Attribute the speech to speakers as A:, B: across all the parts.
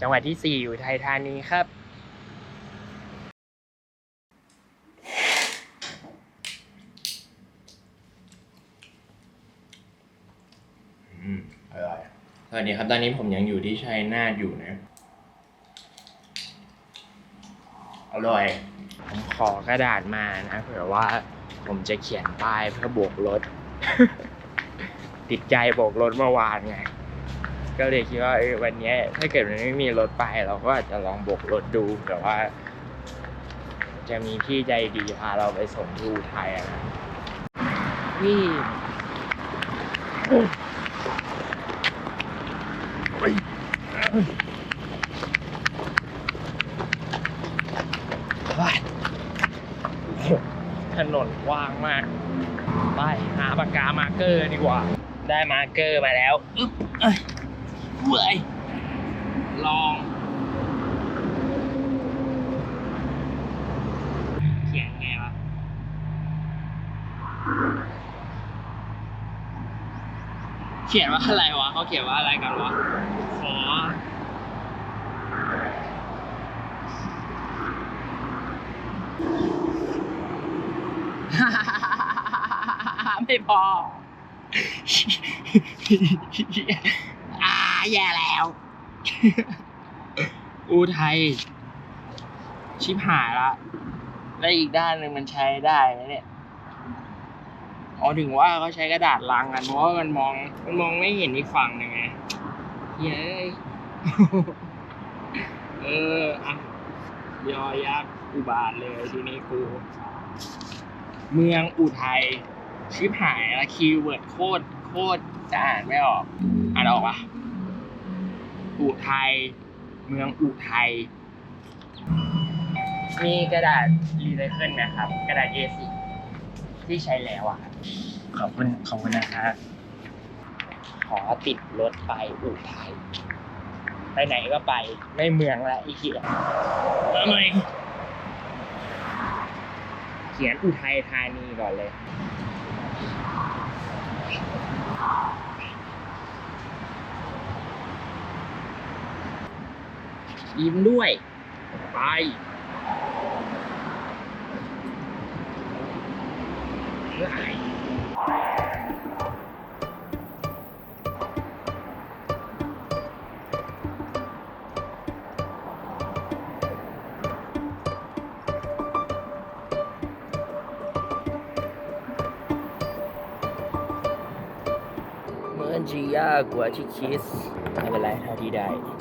A: จังหวัดที่สี่อยู่ไทยธานีครับ อืมอร่อยสวัสดีครับ ตอนนี้ผมยังอยู่ที่ชัยนาทอยู่นะ อร่อย ผมขอกระดาษมานะเผื่อว่าผมจะเขียนป้ายเพื่อโบกรถ ติดใจโบกรถเมื่อวานไง ก็เลยคิดว่าเออวันเนี้ยถ้าเกิดมันไม่มีรถไปเราก็อาจจะลองโบกรถดูแต่ว่า จะมีพี่ใจดีพาเราไปส่งที่อุทัยอะนะนี่ว้ายถนนกว้างมาก ไปหาปากกามาร์เกอร์ดีกว่า ได้มาร์เกอร์มาแล้วอึ๊บ เว้ยลองเขียนไงวะเขียนว่าอะไรวะเขาเขียนว่าอะไรกันวะขอไม่พอ แย่แล้ว อูไทย ชิบหายละ แล้อีกด้านหนึ่งมันใช้ได้ไหมเนี่ยอ๋อถึงว่าเขาใช้กระดาษลังกันเพราะว่ามันมองมันมองไม่เห็นอีกฝั่งหนึ่งไงเย้ยเอออะยอยักษ์อุบาทเลยทีนี้กูเมืองอุทัยชิบหายละคีย์เวิร์ดโคตรโคตรจะอ่านไม่ออกอ่านออกปะ อุทัยเมืองอุทัยมีกระดาษรีไซเคิลไหมครับ กระดาษ A4 ที่ใช้แล้วอะขอบคุณขอบคุณนะครับขอติดรถไปอุทัยไปไหนก็ไปไม่เมืองละอีกเหี้ยทำไมเขียนอุทัยธานีก่อนเลย ยิ้มด้วย ไปเหมือนจะยากกว่าที่คิดไม่เป็นไรเท่าที่ได้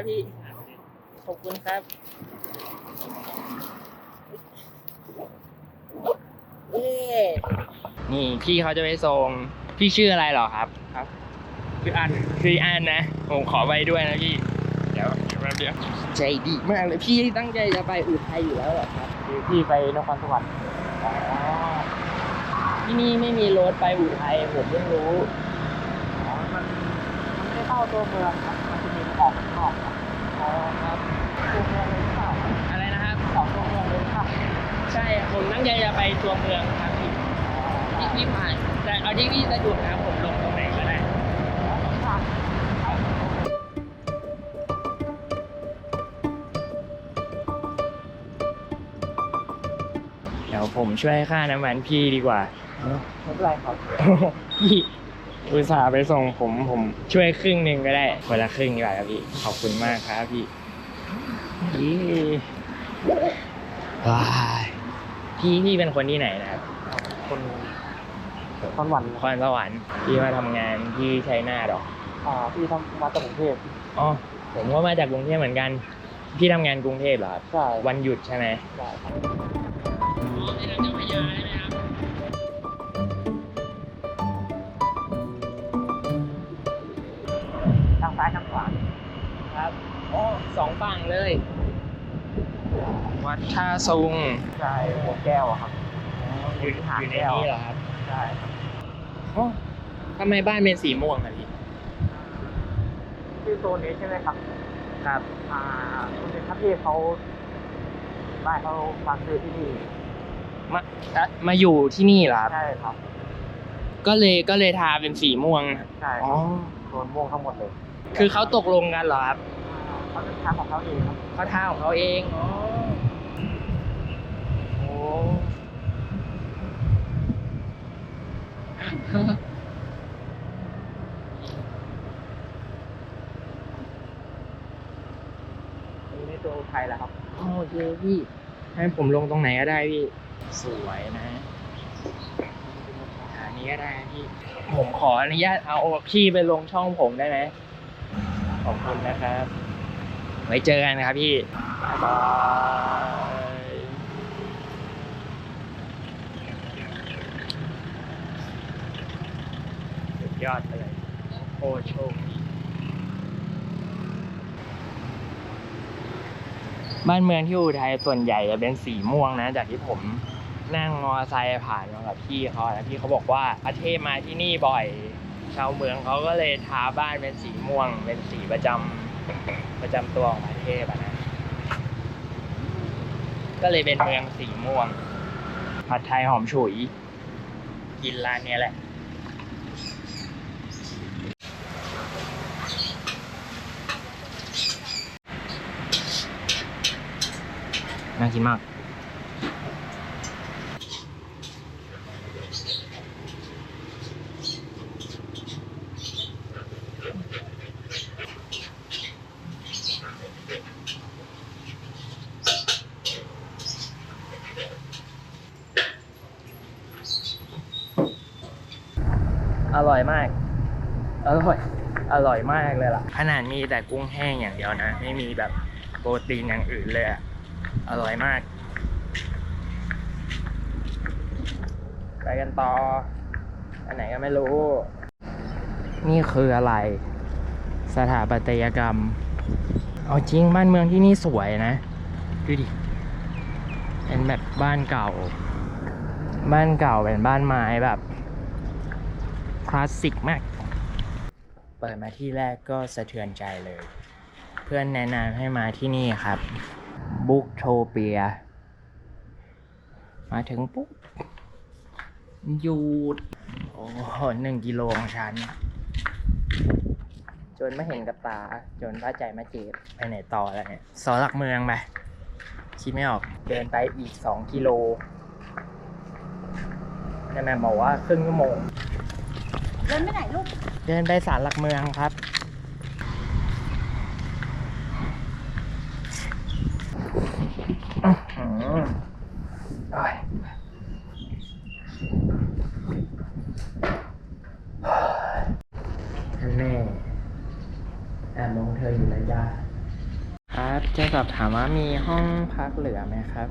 A: ครับพี่ ขอบคุณครับเย้นี่พี่เขาจะไปส่ง พี่ชื่ออะไรเหรอครับ ครับชื่ออันชื่ออันนะผมขอไปด้วยนะพี่ เดี๋ยวเดี๋ยวแป๊บเดียวใจดีมากเลยพี่ตั้งใจจะไปอุทัยอยู่แล้วเหรอครับคือพี่ไปนครสวรรค์อ๋อที่นี่ไม่มีรถไปอุทัยผมเพิ่งรู้ อ๋อ มันมันไม่ได้เข้าตัวเมืองครับมันจะมี ออกข้างนอกครับอ๋อครับตัวเมืองเลยหรือเปล่าอะไรนะครับสองตัวเมืองเลยครับใช่ผมตั้งใจจะไปตัวเมืองครับพี่ที่พี่ผ่านแต่เอาที่พี่สะดวกนะผมลงตรงไหนก็ได้เดี๋ยวผมช่วยค่าน้ำมันพี่ดีกว่าไม่เป็นไรครับพี่ อุตส่าห์ไปส่งผมผมช่วยครึ่งหนึ่งก็ได้คนละครึ่งดีกว่าครับพี่ขอบคุณมากครับพี่ยี่ว้ายพี่พี่เป็นคนที่ไหนนะครับ
B: คนคอนวัน
A: นครสวรรค์พี่มาทำงานที่ชัยนาทเหรอ
B: อ่าพี่ทำมาจากกรุงเทพ
A: อ๋อผมก็มาจากกรุงเทพเหมือนกัน พี่ทำงานกรุงเทพเหรอครับ
B: ใช่
A: วันหยุดใช่ไหม
B: ใช่ ครับ
A: อ๋อสองฝั่งเลย วัดท่าซุง
B: ใช่หัวแก้วอะครับ
A: อยู่
B: ที่หาด
A: อยู่ใน
B: แก้ว
A: นี้เหรอครับ
B: ใช่ครับ
A: อ๋อทำไมบ้านเป็นสีม่วงอะพี่
B: คือโซนนี้ใช่ไหมครับ
A: ครับ
B: อ่าคุณเป็นทัพที่เขาบ้านเขาฟังซื้อที่นี่
A: มาอะมาอยู่ที่นี่เหรอครับ
B: ใช่ครับ
A: ก็เลยก็เลยทาเป็นสีม่วง
B: ใช่
A: อ๋อ
B: โซนม่วงทั้งหมดเลย
A: คือเขาตกลงกันเหรอครับ
B: เขาจะทำของเขาเองครับ
A: เขาทาของเขาเองอ๋อโอ้
B: นี่ในตัวไทยแล้วครับ
A: โอเคพี่ ให้ผมลงตรงไหนก็ได้พี่ สวยนะอันนี้ก็ได้พี่ ผมขออนุญาตเอาพี่ไปลงช่องผมได้ไหม ขอบคุณนะครับ ไว้เจอกันนะครับพี่บ๊ายบายสุดยอดไปเลยโคโชคบ้านเมืองที่อุทัยส่วนใหญ่จะเป็นสีม่วงนะ จากที่ผมนั่งมอไซค์ผ่านมากับพี่เขาแล้วพี่เขาบอกว่าประเทศมาที่นี่บ่อย ชาวเมืองเขาก็เลยทาบ้านเป็นสีม่วง เป็นสีประจำประจำตัวของประเทศนะ ก็เลยเป็นเมืองสีม่วง ผัดไทยหอมฉุย กินร้านนี้แหละ น่ากินมาก อร่อยมาก อร่อย อร่อยมากเลยล่ะ ข นาดมีแต่กุ้งแห้งอย่างเดียวนะ ไม่มีแบบโปรตีนอย่างอื่นเลยอะอร่อยมาก ไปกันต่อ อันไหนก็ไม่รู้ นี่คืออะไร สถาปัตยกรรม เอาจริงบ้านเมืองที่นี่สวยนะ ดูดิ เป็นแบบบ้านเก่า บ้านเก่าเป็นบ้านไม้แบบ คลาสสิกมาก เปิดมาที่แรกก็สะเทือนใจเลย เพื่อนแนะนำให้มาที่นี่ครับบุ๊กโทเปีย มาถึงปุ๊บหยุดโอ้โหหนึ่งกิโลของฉัน จนไม่เห็นกับตา จนพระใจมาเจ็บไปไหนต่อแล้วเนี่ยสอหลักเมืองไปคิดไม่ออก เดินไปอีกสองกิโลแต่แม่บอกว่าครึ่งชั่วโมง
C: เดินไปไหนลูก
A: เดินไปศาลหลักเมืองครับอื้อหือโอ้ยท่านแม่แอบมองเธออยู่นะจ๊ะครับจะสอบถามว่ามีห้องพักเหลือไหมครับ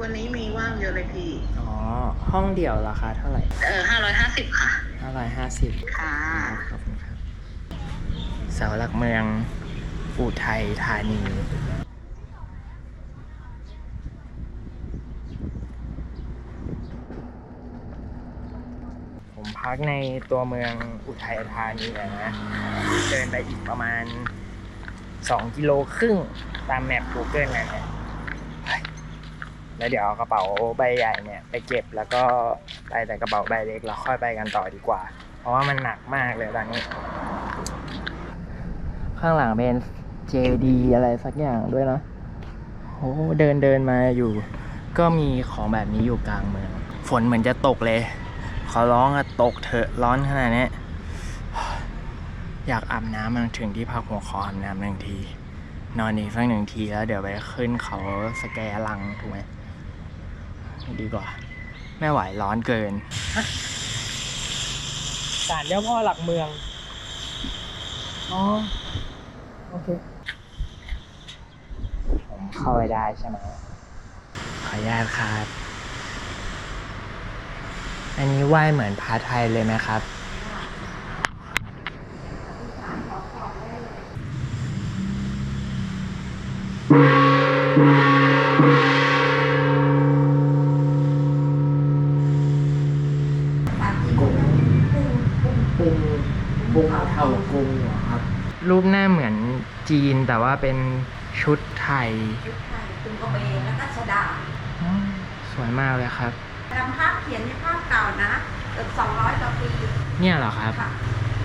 C: วันนี้มีว่างเยอะเลยพี่
A: อ๋อ ห้องเดี่ยวราคาเท่าไหร่
C: เออห้าร้อยห้าสิบค่ะ
A: ห้าร้อยห้าสิบ
C: ค่ะ
A: ขอบคุณครับเสาหลักเมืองอุทัยธานีผมพักในตัวเมืองอุทัยธานีอะนะ เดินไปอีกประมาณ 2 กิโลครึ่งตามแมป Google นะเนี่ย แล้วเดี๋ยวเอากระเป๋าใบใหญ่เนี่ยไปเก็บแล้วก็ไปแต่กระเป๋าใบเล็กแล้วค่อยไปกันต่อดีกว่า เพราะว่ามันหนักมากเลยตอนนี้ ข้างหลังเป็น JD อะไรสักอย่างด้วยเนอะโอ้เดินเดินมาอยู่ ก็มีของแบบนี้อยู่กลางเมือง ฝนเหมือนจะตกเลย ขอร้องอะตกเถอะร้อนขนาดนี้อยากอาบน้ำมันถึงที่พักหัวขออาบน้ำหนึ่งที นอนอีกสักหนึ่งทีแล้วเดี๋ยวไปขึ้นเขาสแกลังถูกไหม ดีกว่า ไม่ไหวร้อนเกินศาลเจ้าพ่อหลักเมือง อ๋อ โอเค ผมเข้าไปได้ใช่ไหมขออนุญาตครับ อันนี้ไหว้เหมือนพระไทยเลยไหมครับกุ้งปุงปุงเท่า กุ้งเหรอครับ รูปหน้าเหมือนจีนแต่ว่าเป็นชุดไทย
D: ยุคไทยคุณกระเบนแล้วก็ชดา
A: อ๋อสวยมากเลยครับ
D: จำภาพเขียนในภาพเก่านะเกือบ200กว่าปี
A: เนี่ยเหรอครับ
D: ค่ะ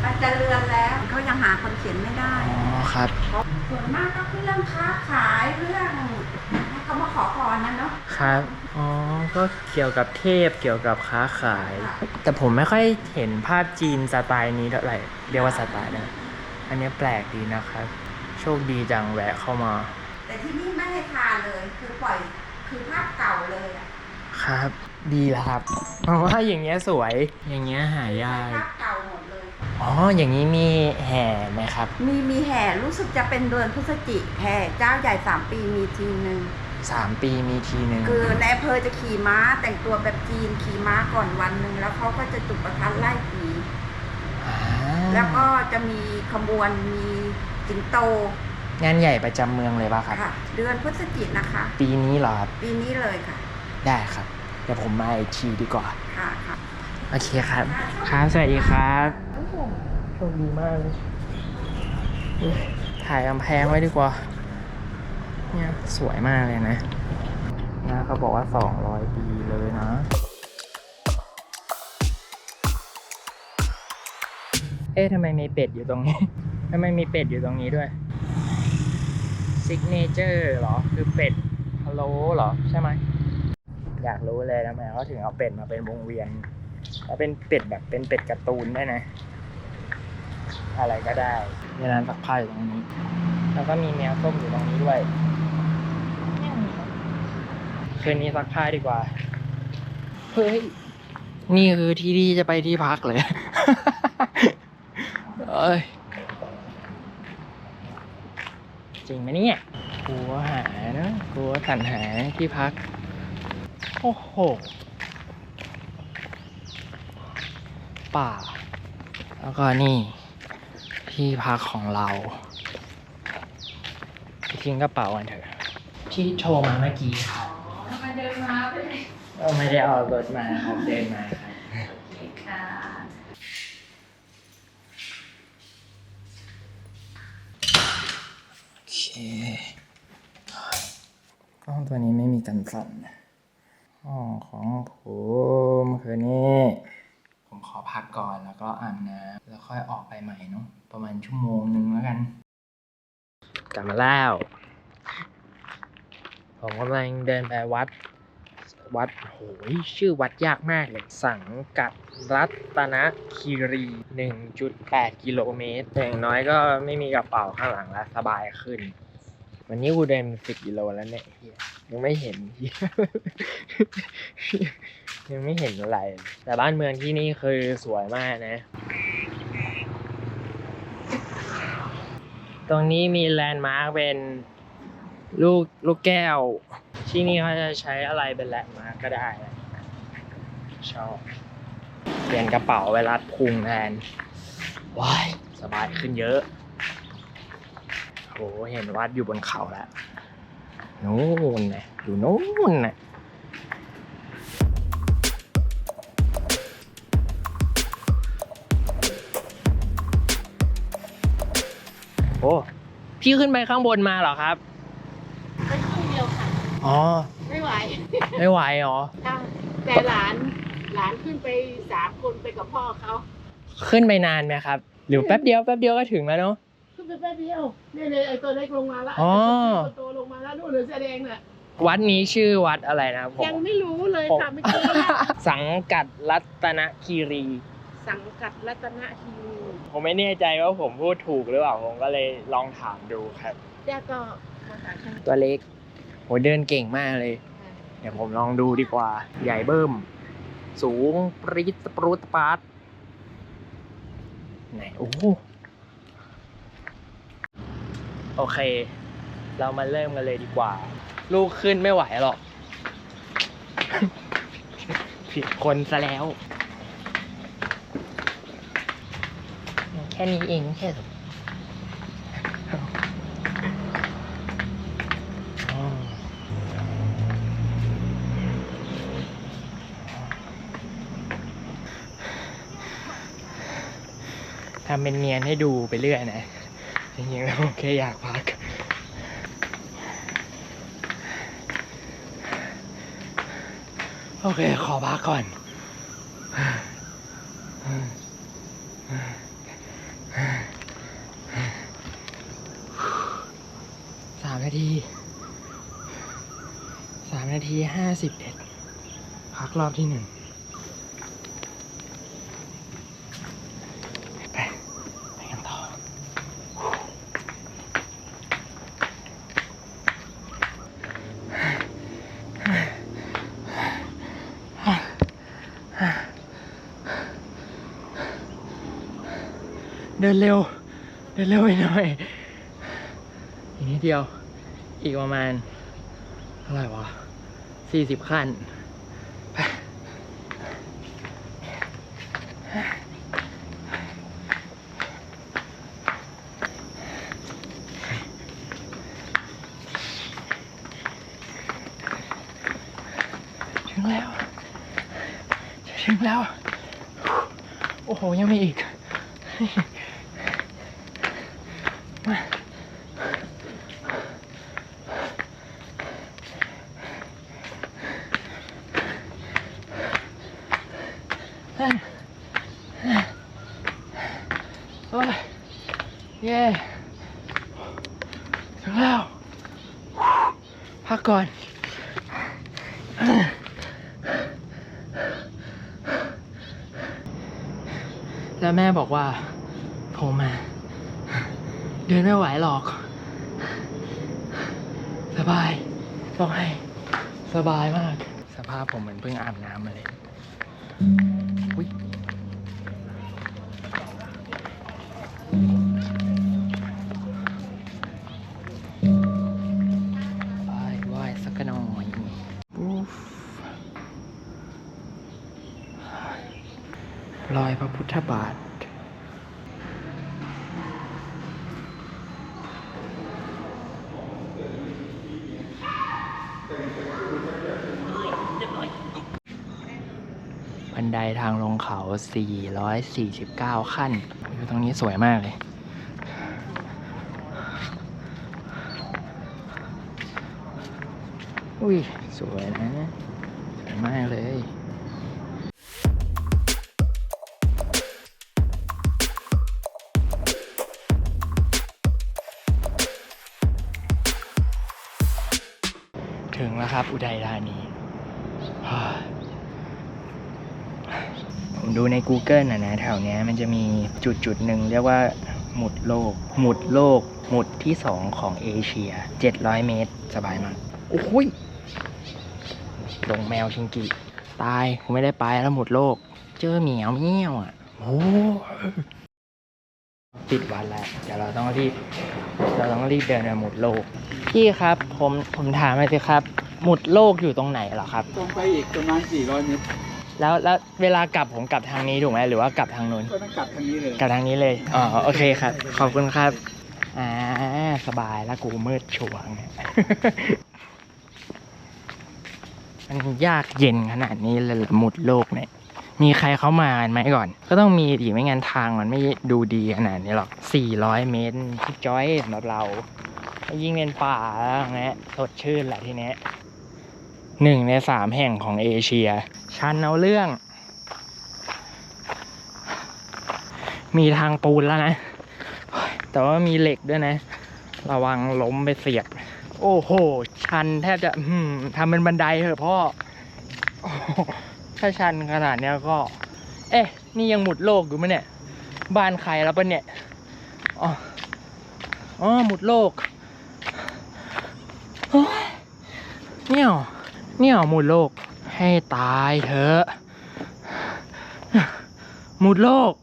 D: มันจะเลือนแล้วเขายังหาคนเขียนไม่ได้
A: อ๋อครับ
D: ส่วนมากก็เรื่องค้าขายเรื่องให้ เขามาขอพรนะเนาะ
A: ครับอ๋อก็เกี่ยวกับเทพเกี่ยวกับค้าขาย แต่ผมไม่ค่อยเห็นภาพจีนสไตล์นี้เท่าไหร่เรียกว่าสไตล์นะอันนี้แปลกดีนะครับ โชคดีจังแวะเข้ามา
D: แต่ที่นี่ไม่ให้ทานเลย คือปล่อยคือภาพเก่าเลยอะ
A: ครับ ดีแล้วครับ เพราะว่าอย่างเงี้ยสวยอย่างเงี้ยหายาก
D: ภาพเก่าหมดเลย
A: อ๋ออย่างนี้มีแห่ไหมครับ
D: มีมีแห่รู้สึกจะเป็นเดือนพฤศจิแห่เจ้าใหญ่สามปีมีทีหนึ่ง
A: สามปีมีทีหนึ่ง
D: คือในอำเภอจะขี่ม้าแต่งตัวแบบจีนขี่ม้าก่อนวันหนึ่งแล้วเขาก็จะจุดประทัดไล่ผี
A: อ่า
D: แล้วก็จะมีขบวนมีสิงโต
A: งานใหญ่ประจำเมืองเลยป่ะครับ
D: ค่ะ เดือนพฤศจิกนะคะ
A: ปีนี้เหรอครับ
D: ปีนี้เลยค่ะ
A: ได้ครับเดี๋ยวผมมาอีกทีดีกว่า
D: ค่ะค่ะ
A: โอเคครับ ครับสวัสดีครับโชคดีมากเลยอุ๊ยถ่ายกำแพงไว้ดีกว่า เนี่ย สวยมากเลยนะนะเขาบอกว่า 200 ปีเลยนะ เอ๊ะทำไมมีเป็ดอยู่ตรงนี้ ทำไมมีเป็ดอยู่ตรงนี้ด้วยซิกเนเจอร์เหรอ คือเป็ดพะโล้เหรอ ใช่ไหม อยากรู้เลยทำไมเขาถึงเอาเป็ดมาเป็นวงเวียน แล้วเป็นเป็ดแบบเป็นเป็ดการ์ตูนด้วยนะ อะไรก็ได้มีร้านซักผ้าอยู่ตรงนี้ แล้วก็มีแมวส้มอยู่ตรงนี้ด้วย คืนนี้ซักผ้าดีกว่า เฮ้ย นี่คือที่ที่จะไปที่พักเลย เอ้ย จริงไหมเนี่ยกลัวหานะกลัวสรรหาที่พัก โอ้โห ป่า แล้วก็นี่ ที่พักของเราไปทิ้งกระเป๋ากันเถอะที่โทรมาเมื่อกี้ครับมาเดินมา เออไม่ได้เอารถมาครับเดินมาครับโอเคกล้องตัวนี้ไม่มีกันสั่นห้องของผมคือนี่ ผมขอพักก่อนแล้วก็อาบน้ำแล้วค่อยออกไปใหม่เนาะประมาณชั่วโมงหนึ่งแล้วกัน กลับมาแล้ว ผมกำลังเดินไปวัด วัดโหยชื่อวัดยากมากเลย สังกัดรัตนคีรี 1.8 กิโลเมตรอย่างน้อยก็ไม่มีกระเป๋าข้างหลังแล้วสบายขึ้น วันนี้กูเดินสิบกิโลแล้วเนี่ยยังไม่เห็นยยังไม่เห็นอะไร แต่บ้านเมืองที่นี่คือสวยมากนะ ตรงนี้มีแลนด์มาร์กเป็น ลูกลูกแก้ว ที่นี่เขาจะใช้อะไรเป็นแหลนด์มาก็ได้ชอบเปลี่ยนกระเป๋าไวรัดพุงแทนว้ายสบายขึ้นเยอะโหเห็นวัดอยู่บนเขาแล้วนู่นนะอยู่นู่นนะโอ้พี่ขึ้นไปข้างบนมาเหรอครับ
E: ไปครึ่งเดียวค่ะ
A: อ๋อ
E: ไม่ไหว
A: ไม่ไหวเหรอ
E: ค่ะแต่หลานหลานขึ้นไปสามคนไปกับพ่อเขา
A: ขึ้นไปนานไหมครับ หรือแป๊บเดียวแป๊บเดียวก็ถึงแล้วเนาะ
E: ขึ้นไปแป๊บเดียวเนี่ยเลยไอ้ตัวเล็กลงมาแล้ว
A: อ๋อ
E: ไอ้ตัวโตลงมาแล้วนู่นเลยแสดงน่ะ
A: วัดนี้ชื่อวัดอะไรนะครับผม
E: ยังไม่รู้เลย
A: ผม
E: ค่ะเมื่อกี้อะ
A: สังกัดรัตนคีรี
E: สังกัดรัตนฮี
A: ผมไม่แน่ใจว่าผมพูดถูกหรือเปล่า ผมก็เลยลองถามดูครับ
E: ย่าก็มาหาฉัน
A: ตัวเล็ก โหเดินเก่งมากเลย เดี๋ยวผมลองดูดีกว่า ใหญ่เบิ่ม สูงปรี๊ดปรูดปาดไหน โอ้โหโอเค เรามาเริ่มกันเลยดีกว่า ลูกขึ้นไม่ไหวหรอก ผิดคนซะแล้ว แค่นี้เองแค่ำเป็นเนียนให้ดูไปเรื่อยนะจริงๆแล้วผมแค่อยากพัก โอเค ขอพักก่อน สามนาที สามนาทีห้าสิบเอ็ดพักรอบที่หนึ่ง ไป ไปกันต่อ เดินเร็ว เดินเร็วไปหน่อย อีกนิดเดียว อีกประมาณเท่าไหร่วะสี่สิบขั้น ไป ถึงแล้ว ถึงแล้ว โอ้โห ยังมีอีก มาโอ้ยเย้ถึงแล้ว พั กก่อน แล้วแม่บอกว่า ผมอะเดินไม่ไหวหรอก สบาย ต้องให้ สบายมาก สภาพผมเหมือนเพิ่งอาบน้ำมาเลย ไดทางลงเขา 449 ขั้นตรงนี้สวยมากเลยอุ้ย สวยนะ สวยมากเลยถึงแล้วครับ อุทัยธานี ฮ่า ผม ดูใน Google นะนะแถวเนี้ยมันจะมีจุดจุดหนึ่งเรียกว่าหมุดโลก หมุดโลก หมุดที่ 2 ของเอเชีย 700 เมตร สบายมาก โอ้ยลงแมวชิงกิ ตายผมไม่ได้ไปแล้วหมุดโลก เจอเหมียวเมียวอะ โอ้ปิดวันแล้วเดี๋ยวเราต้องรีบ เราต้องรีบเดินไปหมุดโลก พี่ครับ ผม ผมถามหน่อยสิครับ หมุดโลกอยู่ตรงไหนเหรอครับ
B: ตรงไปอีกประมาณ400เมตร
A: แล้วแล้วเวลากลับผมกลับทางนี้ถูกไหมหรือว่ากลับทางนู้น
B: ก็ต้องกลับทางนี้เลย
A: กลับทางนี้เลยอ๋อโอเคครับ ขอบคุณครับอ่าสบายแล้วกูมืดช่วงเนี่ยมันยากเย็นขนาดนี้เลยเหรอหมุดโลกเนี่ยมีใครเข้ามากันไหมก่อน ก็ต้องมีดิไม่งั้นทางมันไม่ดูดีขนาดนี้หรอก 400 เมตรที่จ้อยสำหรับเรา ยิ่งเป็นป่าแล้วอย่างเงี้ยสดชื่นแหละทีเนี้ย หนึ่งในสามแห่งของเอเชีย ชันเอาเรื่อง มีทางปูนแล้วนะ แต่ว่ามีเหล็กด้วยนะ ระวังล้มไปเสียบ โอ้โห ชันแทบจะทำเป็นบันไดเถอะพ่อ ถ้าชันขนาดเนี้ยก็ เอ๊ะ นี่ยังหมุดโลกอยู่มั้ยเนี่ย บ้านใครแล้วปะเนี่ย อ๋อ อ๋อ หมุดโลกโอ้ยเนี่ย เนี่ยหมุดโลกให้ตายเถอะหมุดโลก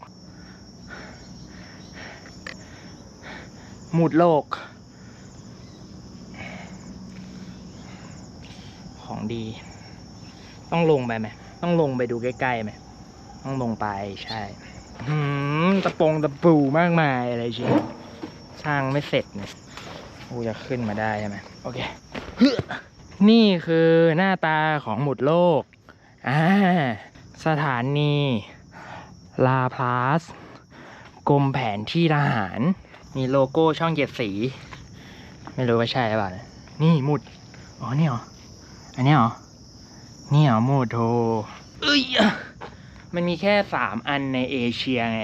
A: หมุดโลก ของดี ต้องลงไปไหมต้องลงไปดูใกล้ๆไหมต้องลงไปใช่ตะปงตะปูมากมายอะไรเชียวสร้างไม่เสร็จเนี่ยกูจะขึ้นมาได้ใช่ไหมโอเค นี่คือหน้าตาของหมุดโลก อ่า สถานี ลาพลาส กรมแผนที่ทหาร มีโลโก้ช่องเจ็ดสี ไม่รู้ว่าใช่หรือเปล่านะนี่หมุด อ๋อ นี่เหรอ อันนี้เหรอ นี่เหรอหมุดโทเอ้ย มันมีแค่สามอันในเอเชียไง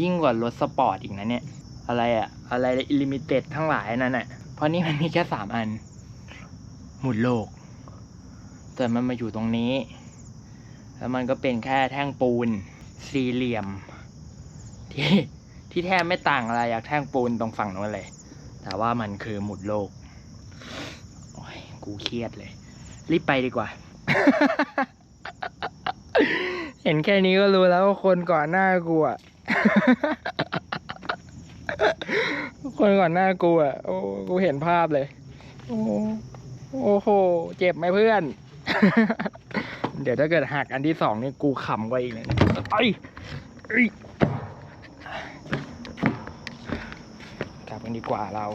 A: ยิ่งกว่ารถสปอร์ตอีกนะเนี่ย อะไรอะอะไรอิลิมิเต็ดทั้งหลายนั่นอะเพราะนี่มันมีแค่สามอัน หมุดโลก แต่มันมาอยู่ตรงนี้ แล้วมันก็เป็นแค่แท่งปูน สี่เหลี่ยม ที่ที่แทบไม่ต่างอะไรจากแท่งปูนตรงฝั่งนู้นเลย แต่ว่ามันคือหมุดโลก โอ้ย กูเครียดเลย รีบไปดีกว่า เห็นแค่นี้ก็รู้แล้วว่าคนก่อนหน้ากูอะคนก่อนหน้ากูอะโอ้ กูเห็นภาพเลย โอ้ โอ้โห เจ็บไหมเพื่อน เดี๋ยวถ้าเกิดหักอันที่สองนี่กูขำกว่าอีกเลยนะไอ้ยเอ้ยกลับกันดีกว่าเรา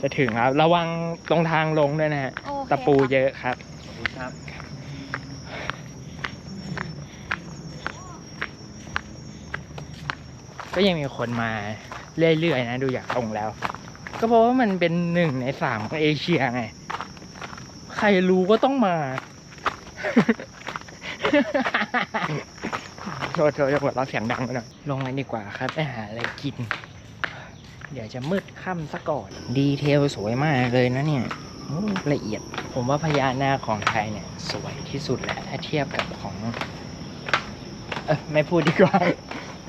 A: จะถึงแล้วระวังตรงทางลงด้วยนะฮะตะปูเยอะครับขอบคุณครับก็ยังมีคนมาเรื่อยๆนะ ดูอย่างตรงแล้ว ก็เพราะว่ามันเป็นหนึ่งในสามของเอเชียไง ใครรู้ก็ต้องมาโทษโทษจะหัวเราะเสียงดังไปหน่อยลงกันดีกว่าครับไปหาอะไรกิน เดี๋ยวจะมืดค่ำซะก่อน ดีเทลสวยมากเลยนะเนี่ยโอ้ละเอียด ผมว่าพญานาคของไทยเนี่ย สวยที่สุดแหละถ้าเทียบกับของ เออไม่พูดดีกว่า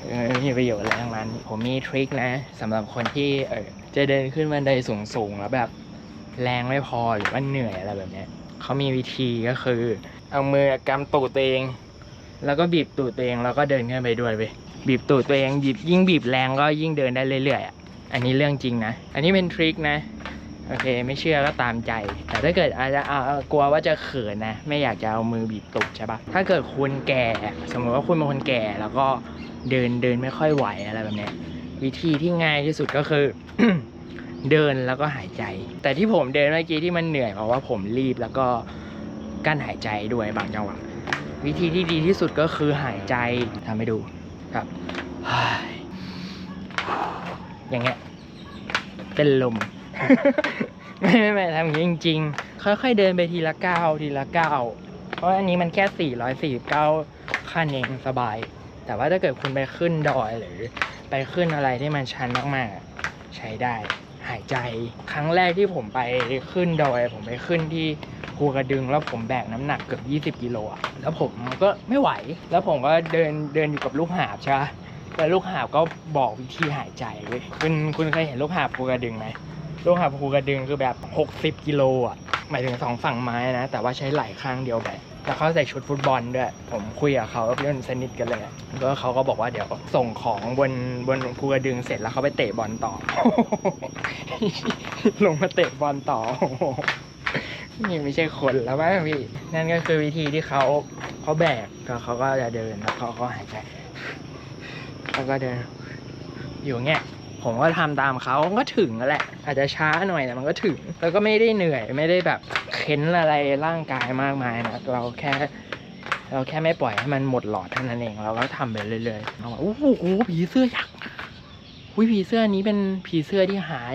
A: เออไม่มีประโยชน์อะไรทั้งนั้น ผมมีทริคนะสำหรับคนที่เออ จะเดินขึ้นบันไดสูงๆแล้วแบบ แรงไม่พอหรือว่าเหนื่อยอะไรแบบเนี้ยเขามีวิธีก็คือ เอามือกำตูดตัวเอง แล้วก็บีบตูดตัวเองแล้วก็เดินขึ้นไปด้วยไปบีบตูดตัวเองบีบยิ่งบีบแรงก็ยิ่งเดินได้เรื่อยๆอะอันนี้เรื่องจริงนะ อันนี้เป็นทริคนะโอเค ไม่เชื่อก็ตามใจ แต่ถ้าเกิดอาจจะกลัวว่าจะเขินนะ ไม่อยากจะเอามือบีบตูดใช่ปะถ้าเกิดคุณแก่ สมมติว่าคุณเป็นคนแก่แล้วก็เดินเดินไม่ค่อยไหวอะไรแบบนี้ วิธีที่ง่ายที่สุดก็คือ เดินแล้วก็หายใจ แต่ที่ผมเดินเมื่อกี้ที่มันเหนื่อยเพราะว่าผมรีบแล้วก็กั้นหายใจด้วยบางจังหวะวิธีที่ดีที่สุดก็คือหายใจทำให้ดูครับอย่างเงี้ยเป็นลม ไม่ไม่ไม่ทำอย่างนี้จริง ๆ ค่อยๆเดินไปทีละก้าวทีละก้าวเพราะอันนี้มันแค่ 449ขั้นเองสบาย แต่ว่าถ้าเกิดคุณไปขึ้นดอยหรือ ไปขึ้นอะไรที่มันชันมากๆอะใช้ได้ หายใจ ครั้งแรกที่ผมไปขึ้นดอย ผมไปขึ้นที่ภูกระดึงแล้วผมแบกน้ำหนักเกือบ20กิโลอะแล้วผมก็ไม่ไหว แล้วผมก็เดินเดินอยู่กับลูกหาบใช่ปะแล้วลูกหาบก็บอกวิธีหายใจเว้ยคุณคุณเคยเห็นลูกหาบภูกระดึงไหมลูกหาบภูกระดึงคือแบบ 60กิโลอะหมายถึงสองฝั่งไม้นะ แต่ว่าใช้ไหล่ข้างเดียวแบบ แล้วเขาใส่ชุดฟุตบอลด้วย ผมคุยกับเขาเพื่อนสนิทกันเลยแล้วก็เขาก็บอกว่าเดี๋ยวส่งของบนบนภูกระดึงเสร็จแล้วเขาไปเตะบอลต่อ ลงมาเตะบอลต่อ นี่ไม่ใช่คนแล้วมั้งพี่ นั่นก็คือวิธีที่เขาเขาแบกก็เขาก็จะเดินแล้วเขาก็หายใจแล้วก็เดินอยู่เงี้ย ผมก็ทำตามเขาก็ถึงแล้วแหละ อาจจะช้าหน่อยแต่มันก็ถึง แล้วก็ไม่ได้เหนื่อยไม่ได้แบบเค้นอะไรร่างกายมากมายนะเราแค่เราแค่ไม่ปล่อยให้มันหมดหลอดเท่านั้นเองเราก็ทำไปเรื่อยๆเอาว่าโอ้โหโอ้โหผีเสื้อยักษ์อุ้ยผีเสื้อนี้เป็นผีเสื้อที่หาย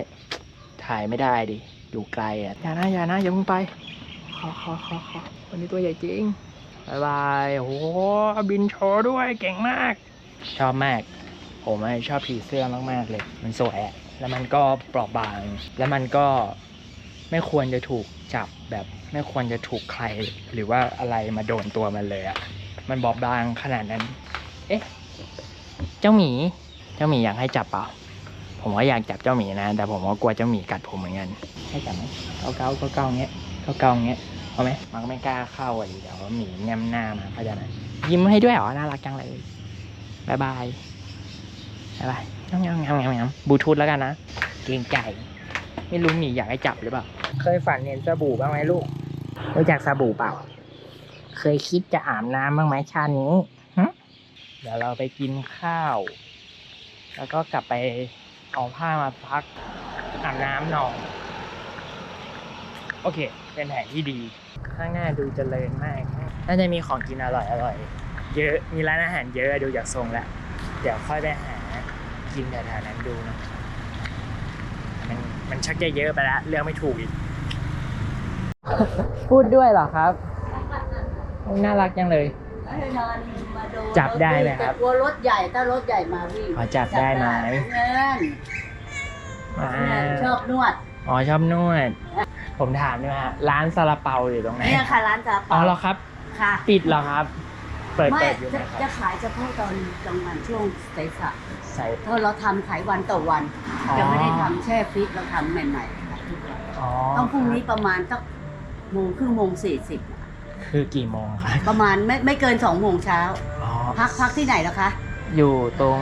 A: ถ่ายไม่ได้ดิอยู่ไกลอะอย่านะอย่านะอย่าเพิ่งไปขอขอขอขอวันนี้ตัวใหญ่จริงบายบายโอ้โหบินโชว์ด้วยเก่งมาก ชอบมาก ผมชอบผีเสื้อมากๆเลย มันสวยแล้วมันก็เปราะบาง แล้วมันก็ไม่ควรจะถูกจับแบบไม่ควรจะถูกใคร หรือว่าอะไรมาโดนตัวมันเลยอะมันบอบบางขนาดนั้น เอ๊ะ เจ้าหมี เจ้าหมีอยากให้จับเปล่า ผมก็อยากจับเจ้าหมีนะ แต่ผมก็กลัวเจ้าหมีกัดผมเหมือนกัน ให้จับไหมเกาเกาเกาเกาเงี้ยเกาเกาเงี้ย เอาไหม มันก็ไม่กล้าเข้าอะดิเดี๋ยวหมีแนมหน้ามาเข้าใจไหมยิ้มให้ด้วยเหรอ น่ารักจังเลยบายบาย บายบายงามงามงามงามบลูทูธแล้วกันนะ เกรงใจ ไม่รู้หมีอยากให้จับหรือเปล่า เคยฝันเห็นสบู่บ้างไหมลูกรู้จักสบู่เปล่า เคยคิดจะอาบน้ำบ้างไหมชาตินี้เดี๋ยวเราไปกินข้าว แล้วก็กลับไปเอาผ้ามาซักอาบน้ำนอนโอเค เป็นแผนที่ดี ข้างหน้าดูเจริญมาก น่าจะมีของกินอร่อยอร่อยๆ
F: เยอะ มีร้านอาหารเยอะดูจากทรงแล้ว เดี๋ยวค่อยไปหา กินแถวๆนั้นดูเนอะมันมันชักจะเยอะไปแล้วเรื่องไม่ถูกอีก พูดด้วยเหรอครับ น่ารักจังเลยจับได้ไหมครับ
E: แต่กลัวรถใหญ่ถ้ารถใหญ่มาวิ่ง
F: ขอจับได้ไหม
E: เงิน
F: อ่า
E: ชอบนวด
F: อ๋อชอบนวด ผมถามด้วยฮะร้านซาลาเปาอยู่ตรงไหน
E: เนี่ยค่ะร้านซา
F: อ๋อ
E: เปา
F: เหรอครับ
E: ค่ะ
F: ปิดเหรอครับ เปิด
E: ไม่
F: เปิดอยู่ไหม
E: จะ
F: ครั
E: จะ
F: บ
E: ขายเฉพาะตอนกลางวันช่วงสาย
F: ใส่
E: ๆถ้าเราทำขายวันต่อวัน
F: อ๋อ
E: จะไม่ได้ทำแช่ฟรีซเราทำใหม่ๆค่ะทุกวัน
F: อ๋อ
E: ต้องพรุ่งนี้ประมาณสักโมงครึ่งโมงสี่สิบ
F: คือกี่โมงครับ
E: ประมาณไม่ไม่เกินสองโมงเช้า
F: อ๋อ
E: พักพักที่ไหนแล้วคะ
F: อยู่ตรง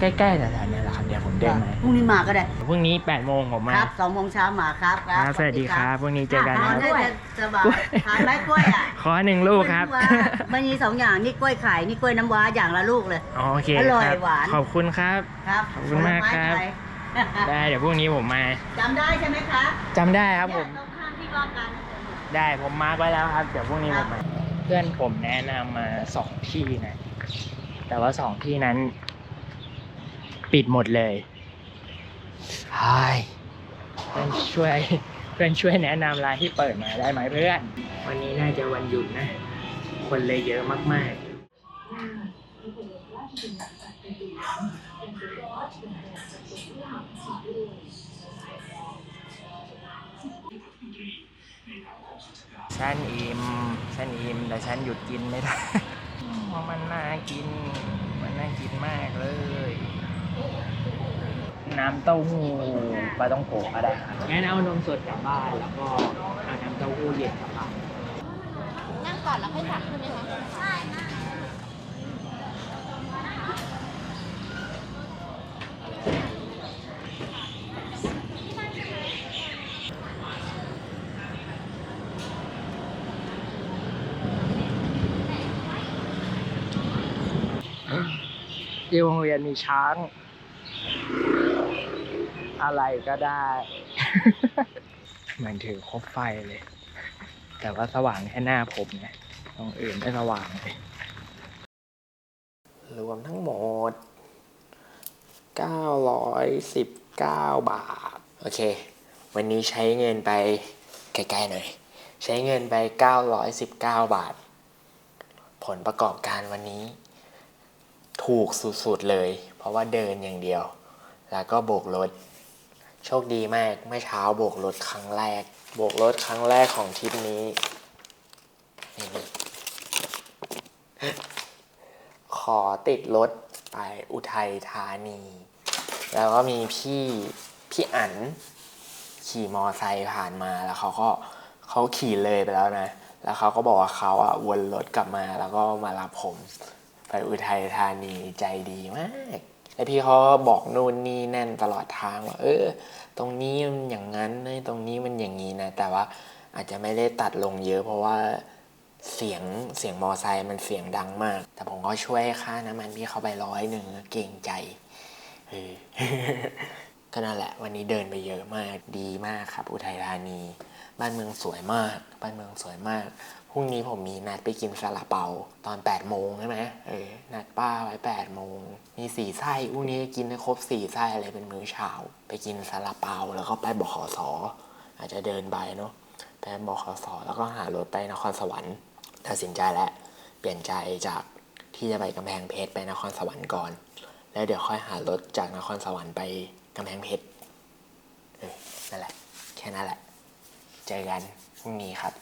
F: ใกล้ๆแถวๆเนี้แหละครับเดี๋ยวผมเดินมา
E: พรุ่งนี้มาก็ได้
F: พรุ่งนี้8โมงผมมา
E: ครับสองโมงเช้ามาครับ
F: ครับสวัสดีครับพรุ่งนี้เจอกัน
E: ทา
F: นะ
E: นได้จะสบายทานไหมกล้วยอะ
F: ขอหนึ่งลูกครับ
E: กล้วยน้ำว้ามันมีสองอย่างนี่กล้วยไข่นี่กล้วยน้ำว้าอย่างละลูกเลย
F: อ๋อโอเค
E: อร่อย
F: ครับ
E: หวาน
F: ขอบคุณครับ
E: ครับ
F: ขอบคุณมากครับ
E: ผลไไทย
F: ได้เดี๋ยวพรุ่งนี้ผมมา
E: จำได้ใช่ไหมคะ
F: จำได้ครับผม
E: เนี่ยตรงข้ามที่ว่าการ
F: ได้ผมมาร์กไว้แล้วครับ เดี๋ยวพรุ่งนี้ผมมา เพื่อนผมแนะนำมาสองที่นะ แต่ว่าสองที่นั้น ปิดหมดเลยใช่เพื่อนช่วยเพื่อนช่วยแนะนำร้านที่เปิดมาได้ไหมเพื่อน วันนี้น่าจะวันหยุดนะ คนเลยเยอะมากๆฉันอิ่มฉันอิ่มแต่ฉันหยุดกินไม่ได้เพราะมันน่ากิน มันน่ากินมากเลย น้ำเต้าหู้ปลาต้องโกะก็ได้ครับงั้นเอานมสดกลับบ้านแล้วก็เอาน้ำเต้าหู้เย็นกลับบ้าน
A: นั่งก่อนแล้วค่อยถักใช่ไหมคะใช่
F: ที่โรงเรียนมีช้าง อะไรก็ได้ เหมือนถือคบไฟเลย แต่ว่าสว่างแค่หน้าผมไงตรงอื่นไม่สว่างเลย รวมทั้งหมด 919 บาท โอเค วันนี้ใช้เงินไปใกล้ๆหน่อย ใช้เงินไป 919 บาท ผลประกอบการวันนี้ ถูกสุดๆเลย เพราะว่าเดินอย่างเดียว แล้วก็โบกรถ โชคดีมากเมื่อเช้าโบกรถครั้งแรก โบกรถครั้งแรกของทริปนี้นี่ขอติดรถไปอุทัยธานี แล้วก็มีพี่พี่อั๋นขี่มอไซค์ผ่านมาแล้วเขาก็เขาขี่เลยไปแล้วนะ แล้วเขาก็บอกว่าเขาอะวนรถกลับมาแล้วก็มารับผม ไปอุทัยธานีใจดีมาก แล้วพี่เขาบอกนู่นนี่แน่นตลอดทางว่าเออ ตรงนี้มันอย่างนั้นนะตรงนี้มันอย่างนี้นะ แต่ว่าอาจจะไม่ได้ตัดลงเยอะ เพราะว่าเสียงเสียงมอไซค์มันเสียงดังมาก แต่ผมก็ช่วยค่าน้ำมันพี่เขาไปร้อยหนึ่งเก่งใจเออก็นั่นแหละ วันนี้เดินไปเยอะมากดีมากครับ อุทัยธานี บ้านเมืองสวยมาก บ้านเมืองสวยมาก พรุ่งนี้ผมมีนัดไปกินซาลาเปาตอน8ปดโมงใช่ไหมเออ นัดป้าไว้8ปดโมง มีสี่ไส้พรุ่งนี้กินให้ครบสี่ไส้อะไรเป็นมื้อเช้า ไปกินซาลาเปาแล้วก็ไปบขสออาจจะเดินไปเนาะ ไปบขสอแล้วก็หารถไปนครสวรรค์ ตัดสินใจแล้ว เปลี่ยนใจจากที่จะไปกำแพงเพชรไปนครสวรรค์ก่อน แล้วเดี๋ยวค่อยหารถจากนครสวรรค์ไปกำแพงเพชร เออ นั่นแหละ แค่นั้นแหละ เจอกันพรุ่งนี้ครับ